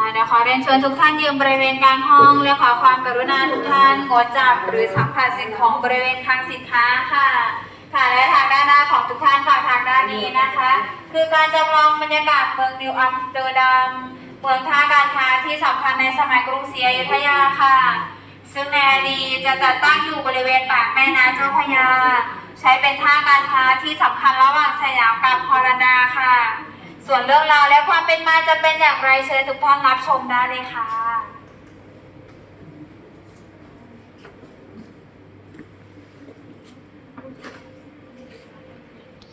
ค่ะเดี๋ยวขอเรียนเชิญทุกท่านยืนบริเวณกลางห้องและขอความกรุณาทุกท่านงดจับหรือสัมผัสสิ่งของบริเวณคลังสินค้าค่ะ ค่ะและทางด้านหน้าของทุกท่านค่ะทางด้านนี้นะคะ คือการจำลองบรรยากาศเมืองนิวอัมสเตอร์ดัมเมืองท่าการค้าที่สำคัญในสมัยกรุงศรีอยุธยาค่ะ ซึ่งในอดีตจะจัดตั้งอยู่บริเวณปากแม่น้ำเจ้าพระยา ใช้เป็นท่าการค้าที่สำคัญระหว่างสยามกับฮอลันดาค่ะ ส่วนเรื่องราวและความเป็นมาจะเป็นอย่างไรเชิญทุกท่านรับชมได้เลยค่ะ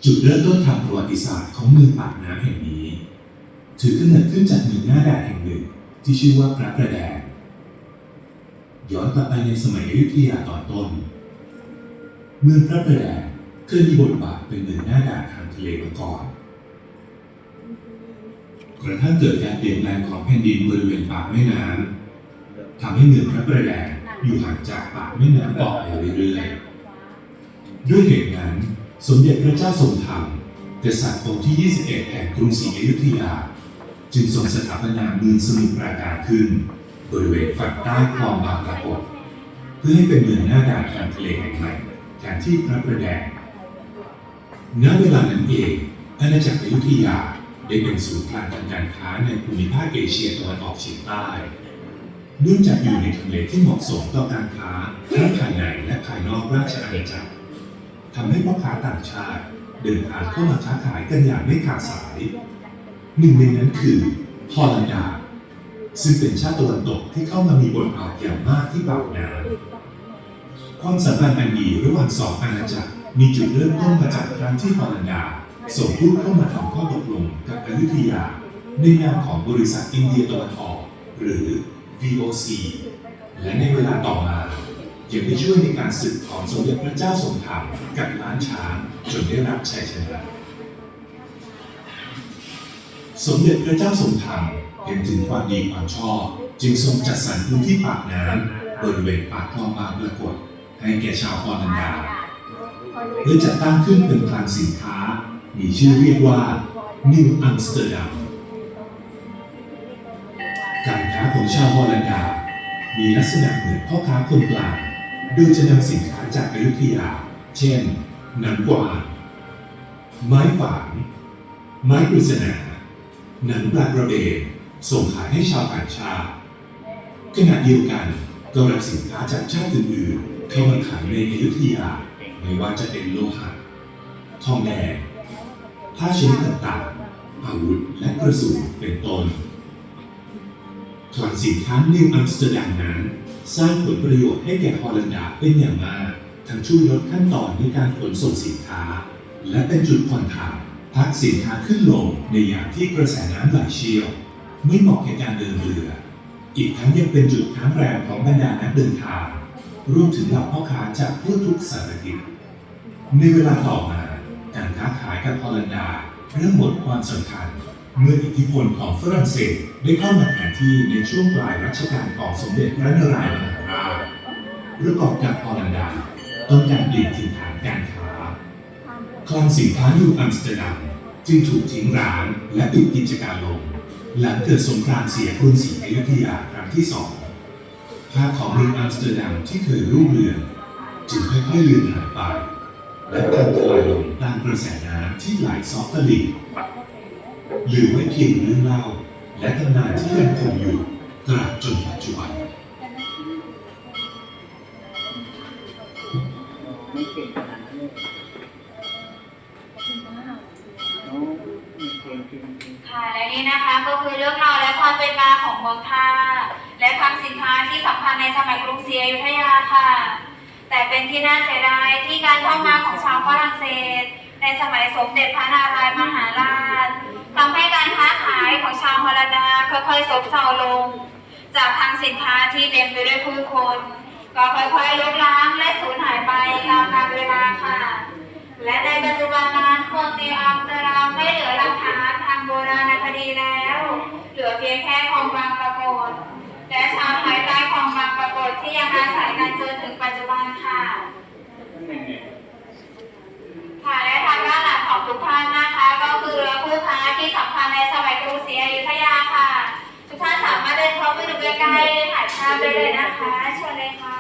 จุดเริ่มต้นทางประวัติศาสตร์ของเมืองปากน้ำแห่งนี้ ถือกำเนิดขึ้นจากเมืองหน้าแดดแห่งหนึ่งที่ชื่อว่าพระประแดง ย้อนกลับไปในสมัยอยุธยาตอนต้น เมืองพระประแดงเคยมีบทบาทเป็นเมืองหน้าด่านทางทะเลมาก่อน กระทั่งเกิดการเปลี่ยนแปลงของแผ่นดินบริเวณปากแม่น้ำทำให้เมืองพระประแดงอยู่ห่างจากปากแม่น้ำออกไปเรื่อยๆ ด้วยเหตุนั้น สมเด็จพระเจ้าทรงธรรมกษัตริย์องค์ที่ 21 แห่งกรุงศรีอยุธยา จึงทรงสถาปนาเมืองสมุทรปราการขึ้น บริเวณฝั่งใต้คลองบางปรากฏเพื่อให้เป็นเมืองหน้าด่านทางทะเลแห่งใหม่แทนที่พระประแดงณเวลานั้นเองอาณาจักรอยุธยา ได้เป็นศูนย์กลางทางการค้าในภูมิภาคเอเชียตะวันออกเฉียงใต้เนื่องจากอยู่ในทำเลที่เหมาะสมต่อการค้าทั้งภายในและภายนอกราชอาณาจักรทำให้พ่อค้าต่างชาติ เดินทางเข้ามาค้าขายกันอย่างไม่ขาดสาย หนึ่งในนั้นคือฮอลันดา ซึ่งเป็นชาติตะวันตกที่เข้ามามีบทบาทอย่างมากที่ปากน้ำความสัมพันธ์อันดีระหว่างสองอาณาจักรมีจุดเริ่มต้นมาจากครั้งที่ฮอลันดา ส่งทูตเข้ามาทำข้อตกลงกับอยุธยา ในนามของบริษัทอินเดียตะวันออก หรือ VOC และในเวลาต่อมายังได้ช่วยในการศึกของสมเด็จพระเจ้าทรงธรรมกับล้านช้างจนได้รับชัยชนะสมเด็จพระเจ้าทรงธรรมเห็นถึงความดีความชอบ จึงทรงจัดสรรพื้นที่ปากน้ำบริเวณปากคลองบางปรากฏให้แก่ชาวฮอลันดาเพื่อจัดตั้งขึ้นเป็นคลังสินค้า มีชื่อเรียกว่านิวอัมสเตอร์ดัมการค้าของชาวฮอลันดา มีลักษณะเหมือนพ่อค้าคนกลาง โดยจะนำสินค้าจากอยุธยา เช่นหนังกวางไม้ฝางไม้ปริศนาหนังปลากระเบนส่งขายให้ชาวต่างชาติขณะเดียวกันก็รับสินค้าจากชาติอื่นๆเข้ามาขายในอยุธยา ไม่ว่าจะเป็นโลหะทองแดง ผ้าชนิดต่างๆ อาวุธและกระสุนเป็นต้นคลังสินค้านิวอัมสเตอร์ดัมนั้น สร้างผลประโยชน์ให้แก่ฮอลันดาเป็นอย่างมาก ทั้งช่วยลดขั้นตอนในการขนส่งสินค้า และเป็นจุดผ่อนถ่ายพักสินค้าขึ้นลงในยามที่กระแสน้ำไหลเชี่ยว ไม่เหมาะแก่การเดินเรือ อีกทั้งยังเป็นจุดค้างแรมของบรรดานักเดินทางรวมถึงเหล่าพ่อค้าจากทั่วทุกสารทิศในเวลาต่อมา การค้าขายกับฮอลันดา เริ่มหมดความสำคัญ เมื่ออิทธิพลของฝรั่งเศสได้เข้ามาแทนที่ในช่วงปลายรัชกาลของสมเด็จพระนารายณ์มหาราชประกอบกับฮอลันดา ต้องการเปลี่ยนถิ่นฐานการค้าคลังสินค้าอยู่อัมสเตอร์ดัมจึงถูกทิ้งร้างและปิดกิจการลง หลังเกิดสงครามเสียกรุงศรีอยุธยาครั้งที่สองภาพของเมืองอัมสเตอร์ดัมที่เคยรุ่งเรืองจึงค่อยๆเลือนหายไป และการทลายลงตามกระแสน้ำที่ไหลซอกตลิ่งหลือไว้เพียงเรื่องเล่า และตำนานที่ยังคงอยู่ตราบจนปัจจุบันไม่เก่งขนาดนั้นเลยโอ้ไม่เก่งจริงๆ ค่ะและนี่นะคะก็คือเรื่องราวและความเป็นมาของเมืองท่าและคลังสินค้าที่สำคัญในสมัยกรุงศรีอยุธยาค่ะ แต่เป็นที่น่าเสียดายที่การเข้ามาของชาวฝรั่งเศส ในสมัยสมเด็จพระนารายณ์มหาราชทำให้การค้าขายของชาวฮอลันดาค่อยๆซบเซาลง จากคลังสินค้าที่เต็มไปด้วยผู้คน ก็ค่อยๆลบล้างและสูญหายไปตามกาลเวลาค่ะ และในปัจจุบันนั้นเมืองนิวอัมตร์ดัมไม่เหลือหลักฐานทางโบราณคดีแล้ว เหลือเพียงแค่คลองบางปรากฏและชาวไทยใต้คลองบางปรากฏที่ยังอาศัยกันจนถึงปัจจุบันค่ะ ค่ะและทางด้านหลังของทุกท่านนะคะ ก็คือเรือคู่ค้าที่สำคัญในสมัยกรุงศรีอยุธยาค่ะ ทุกท่านสาม ได้ถ่ายภาพได้เลยนะคะเชิญเลยค่ะ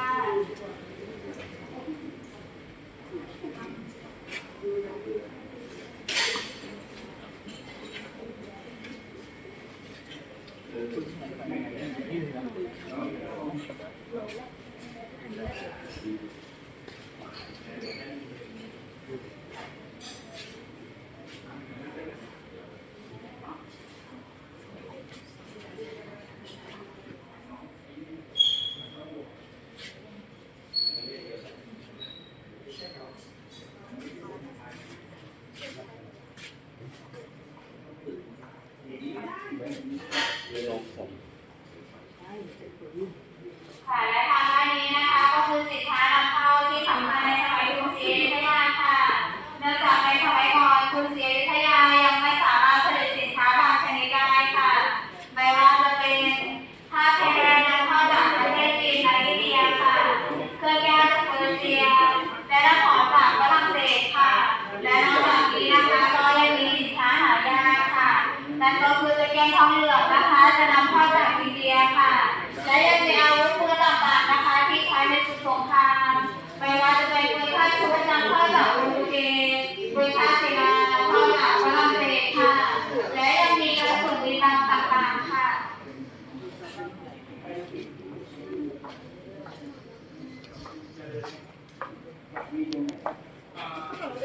ค่ะและทางด้านนี้นะคะก็คือสินค้านำเข้าที่สำคัญในสมัยกรุงศรีอยุธยาค่ะ เนื่องจากในสมัยก่อนกรุงศรีอยุธยายังไม่สามารถผลิตสินค้าบางชนิดได้ค่ะ ไม่ว่าจะเป็นผ้าแพรนำเข้าจากประเทศจีนและอินเดียค่ะ เครื่องแก้วจากเปอร์เซีย และน้ำหอมจากฝรั่งเศสค่ะ และนอกจากนี้นะคะก็ยังมีสินค้าหายากค่ะ นั่นก็คือตะเกียงทองเหลือง นะคะจะนำเข้าจากอินเดียค่ะ และยังมีอาวุธปืนต่างๆนะคะ ที่ใช้ในศึกสงครามไม่ว่าจะเป็นปืนฆ่าชุดนำเข้าจากอุรุเกปืนฆ่า